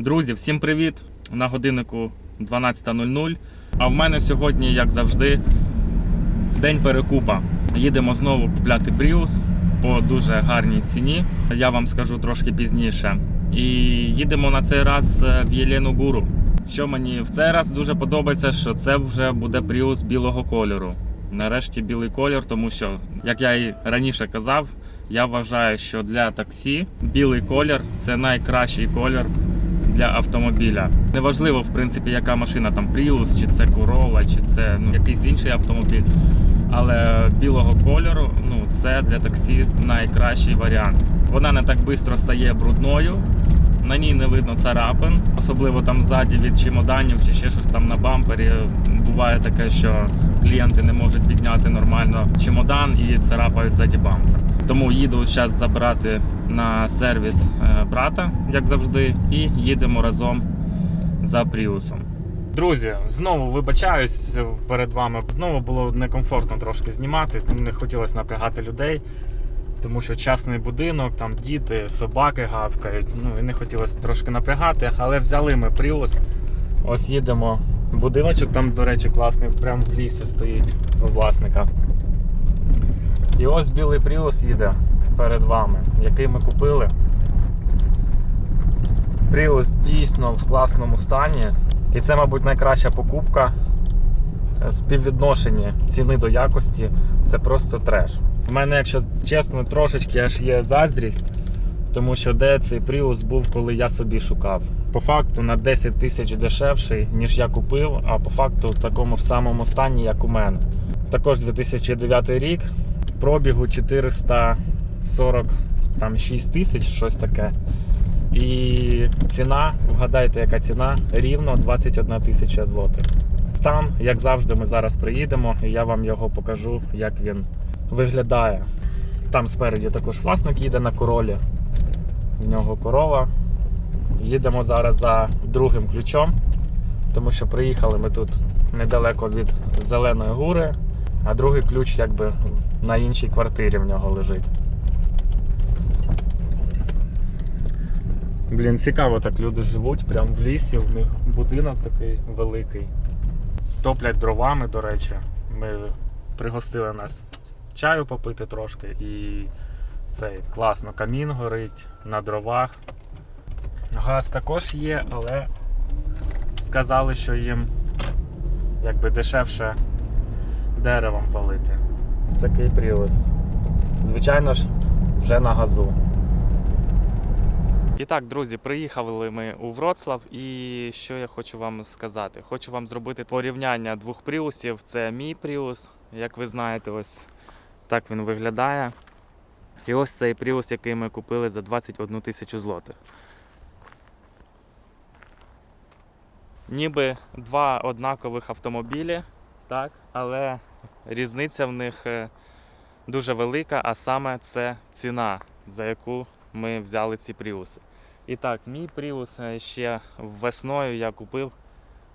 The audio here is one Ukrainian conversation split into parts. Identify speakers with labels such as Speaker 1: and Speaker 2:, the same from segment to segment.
Speaker 1: Друзі, всім привіт! На годиннику 12.00. А в мене сьогодні, як завжди, день перекупа. Їдемо знову купляти Prius по дуже гарній ціні. Я вам скажу трошки пізніше. І їдемо на цей раз е, в Єлену Гуру. Що мені в цей раз дуже подобається, що це вже буде Prius білого кольору. Нарешті білий колір, тому що, як я і раніше казав, я вважаю, що для таксі білий колір це найкращий колір для автомобіля. Неважливо, в принципі, яка машина там Prius, чи це Corolla, чи це ну, якийсь інший автомобіль. Але білого кольору ну, це для таксі найкращий варіант. Вона не так швидко стає брудною, на ній не видно царапин, особливо там ззаді від чемоданів чи ще щось там на бампері. Буває таке, що клієнти не можуть підняти нормально чемодан і царапають ззаді бампер. Тому їду зараз забирати на сервіс е, брата, як завжди, і їдемо разом за Пріусом. Друзі, знову вибачаюсь перед вами. Знову було некомфортно трошки знімати. Не хотілося напрягати людей, тому що частний будинок, там діти, собаки гавкають. Ну і не хотілося трошки напрягати, але взяли ми Prius. Ось їдемо. Будиночок там, до речі, класний, прямо в лісі стоїть у власника. І ось білий Prius їде перед вами, який ми купили. Prius дійсно в класному стані. І це, мабуть, найкраща покупка. Е, Співвідношення ціни до якості це просто треш. У мене, якщо чесно, трошечки аж є заздрість, тому що де цей Prius був, коли я собі шукав. По факту на 10 тисяч дешевший, ніж я купив, а по факту в такому ж самому стані, як у мене. Також 2009 рік, пробігу 446 тисяч, щось таке. І ціна, вгадайте, яка ціна? Рівно 21 тисяча злотих. Стан, як завжди, ми зараз приїдемо, і я вам його покажу, як він виглядає. Там спереді також власник їде на королі. В нього корова. Їдемо зараз за другим ключом, тому що приїхали ми тут недалеко від Зеленої гури, а другий ключ якби на іншій квартирі в нього лежить. Блін, цікаво так люди живуть, прямо в лісі, в них будинок такий великий. Топлять дровами, до речі. Ми пригостили нас чаю попити трошки і цей класно камін горить на дровах. Газ також є, але сказали, що їм якби дешевше деревом палити. Ось такий привоз. Звичайно ж, вже на газу. І так, друзі, приїхали ми у Вроцлав, і що я хочу вам сказати? Хочу вам зробити порівняння двох пріусів. Це мій пріус, як ви знаєте, ось так він виглядає. І ось цей пріус, який ми купили за 21 тисячу злотих. Ніби два однакових автомобілі, так, але різниця в них е, дуже велика, а саме це ціна, за яку ми взяли ці пріуси. І так, мій пріус е, ще весною я купив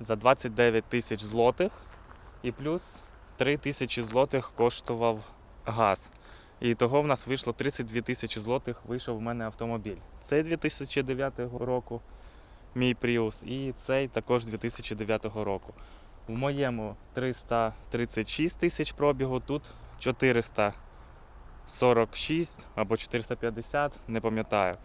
Speaker 1: за 29 тисяч злотих, і плюс 3 тисячі злотих коштував газ. І того в нас вийшло 32 тисячі злотих, вийшов в мене автомобіль. Цей 2009 року мій Prius і цей також 2009 року. В моєму 336 тисяч пробігу, тут 446 або 450, не пам'ятаю.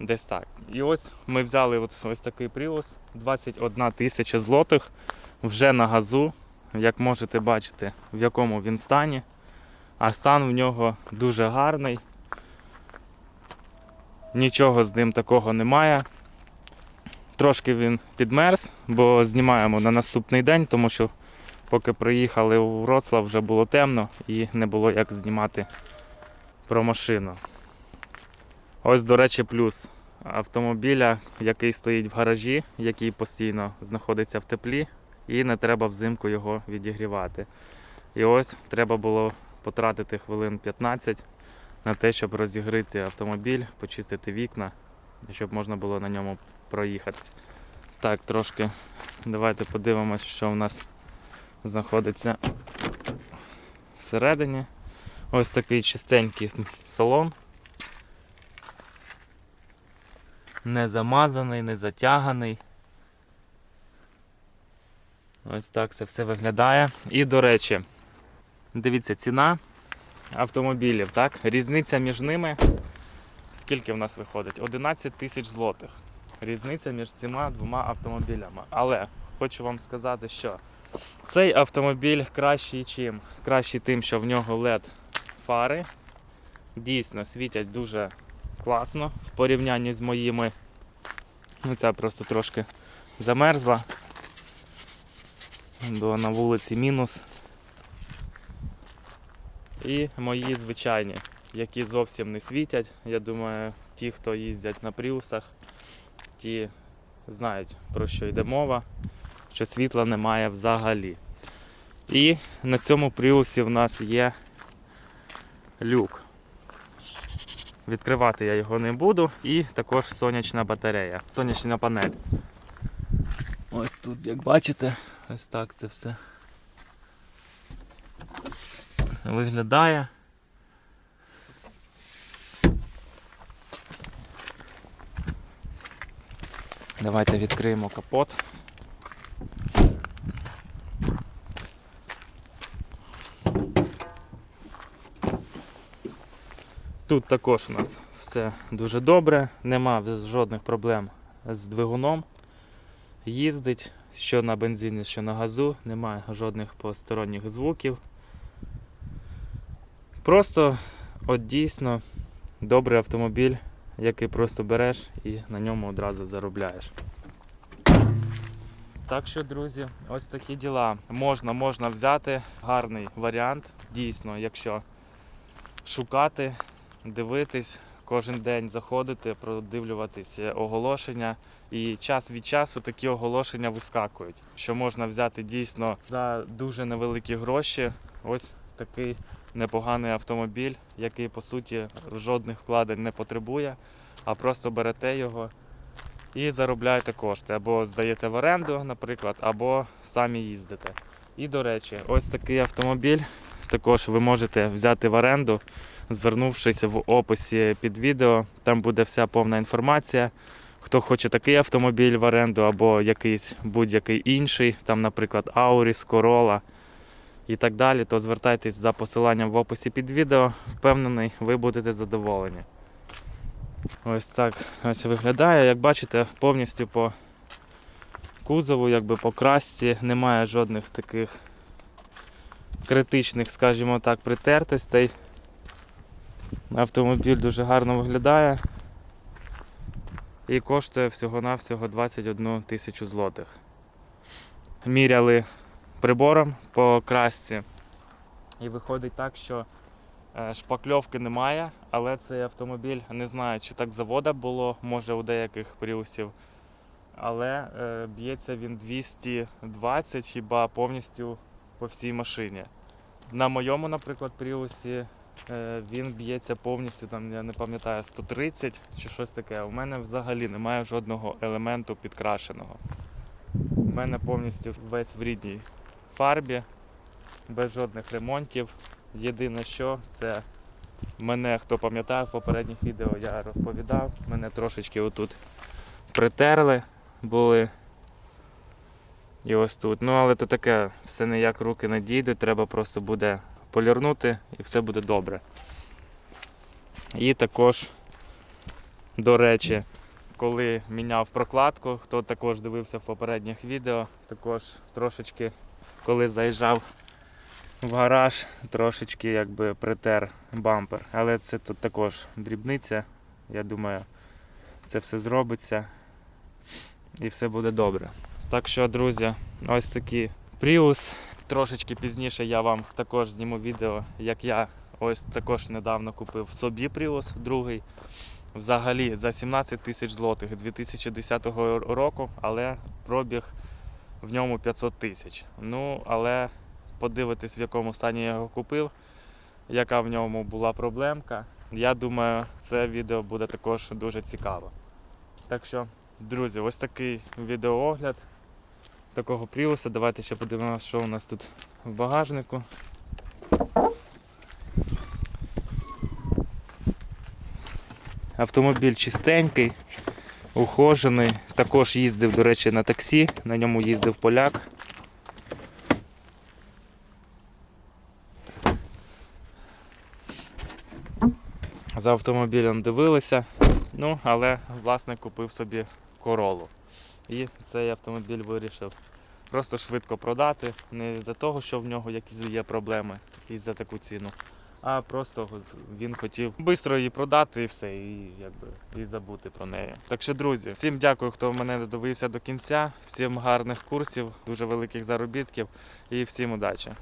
Speaker 1: Десь так. І ось ми взяли ось, ось такий Prius, 21 тисяча злотих вже на газу. Як можете бачити, в якому він стані. А стан в нього дуже гарний. Нічого з ним такого немає. Трошки він підмерз, бо знімаємо на наступний день, тому що поки приїхали у Вроцлав, вже було темно і не було як знімати про машину. Ось, до речі, плюс автомобіля, який стоїть в гаражі, який постійно знаходиться в теплі, і не треба взимку його відігрівати. І ось треба було потратити хвилин 15 на те, щоб розігріти автомобіль, почистити вікна, щоб можна було на ньому проїхатись. Так, трошки давайте подивимось, що в нас знаходиться всередині. Ось такий чистенький салон. Не замазаний, не затяганий. Ось так це все виглядає. І до речі, дивіться, ціна автомобілів, так? Різниця між ними. Скільки в нас виходить? 11 тисяч злотих. Різниця між цими двома автомобілями. Але хочу вам сказати, що цей автомобіль кращий чим? Кращий тим, що в нього LED фари. Дійсно світять дуже класно в порівнянні з моїми. Ну, ця просто трошки замерзла. Бо на вулиці мінус. І мої звичайні, які зовсім не світять. Я думаю, ті, хто їздять на пріусах, ті знають про що йде мова, що світла немає взагалі. І на цьому пріусі в нас є люк. Відкривати я його не буду. І також сонячна батарея, сонячна панель. Ось тут, як бачите, ось так це все виглядає. Давайте відкриємо капот. Тут також у нас все дуже добре, нема жодних проблем з двигуном. Їздить що на бензині, що на газу, немає жодних посторонніх звуків. Просто от дійсно добрий автомобіль, який просто береш і на ньому одразу заробляєш. Так що, друзі, ось такі діла. Можна, можна взяти гарний варіант, дійсно, якщо шукати, дивитись, кожен день заходити, продивлюватись оголошення. І час від часу такі оголошення вискакують, що можна взяти дійсно за дуже невеликі гроші. Ось такий непоганий автомобіль, який по суті жодних вкладень не потребує, а просто берете його і заробляєте кошти. Або здаєте в оренду, наприклад, або самі їздите. І до речі, ось такий автомобіль також ви можете взяти в оренду, звернувшись в описі під відео. Там буде вся повна інформація. Хто хоче такий автомобіль в оренду або якийсь будь-який інший, там, наприклад, Auris, Corolla і так далі, то звертайтесь за посиланням в описі під відео. Впевнений, ви будете задоволені. Ось так ось виглядає. Як бачите, повністю по кузову, якби по красці, немає жодних таких критичних, скажімо так, притертостей. Автомобіль дуже гарно виглядає і коштує всього-навсього 21 тисячу злотих. Міряли прибором по красці. І виходить так, що е, шпакльовки немає, але цей автомобіль не знаю, чи так завода було, може у деяких пріусів. Але е, б'ється він 220 хіба повністю по всій машині. На моєму, наприклад, пріусі е, він б'ється повністю, там, я не пам'ятаю, 130 чи щось таке. У мене взагалі немає жодного елементу підкрашеного. У мене повністю весь в рідній фарбі, без жодних ремонтів. Єдине що, це мене, хто пам'ятає, в попередніх відео я розповідав, мене трошечки отут притерли були. І ось тут. Ну, але то таке, все ніяк руки не дійдуть, треба просто буде полірнути і все буде добре. І також, до речі, коли міняв прокладку, хто також дивився в попередніх відео, також трошечки, коли заїжджав в гараж, трошечки якби притер бампер. Але це тут також дрібниця. Я думаю, це все зробиться і все буде добре. Так що, друзі, ось такий Prius. Трошечки пізніше я вам також зніму відео, як я ось також недавно купив собі Prius другий. Взагалі за 17 тисяч злотих 2010 року, але пробіг в ньому 500 тисяч. Ну, але подивитись, в якому стані я його купив, яка в ньому була проблемка. Я думаю, це відео буде також дуже цікаво. Так що, друзі, ось такий відеоогляд такого пріуса. Давайте ще подивимося, що у нас тут в багажнику. Автомобіль чистенький, ухожений. Також їздив, до речі, на таксі, на ньому їздив поляк. За автомобілем дивилися, ну, але власник купив собі королу. І цей автомобіль вирішив просто швидко продати. Не за того, що в нього якісь є проблеми і за таку ціну, а просто він хотів швидко її продати і все, і якби і забути про неї. Так що, друзі, всім дякую, хто мене додивився до кінця. Всім гарних курсів, дуже великих заробітків і всім удачі.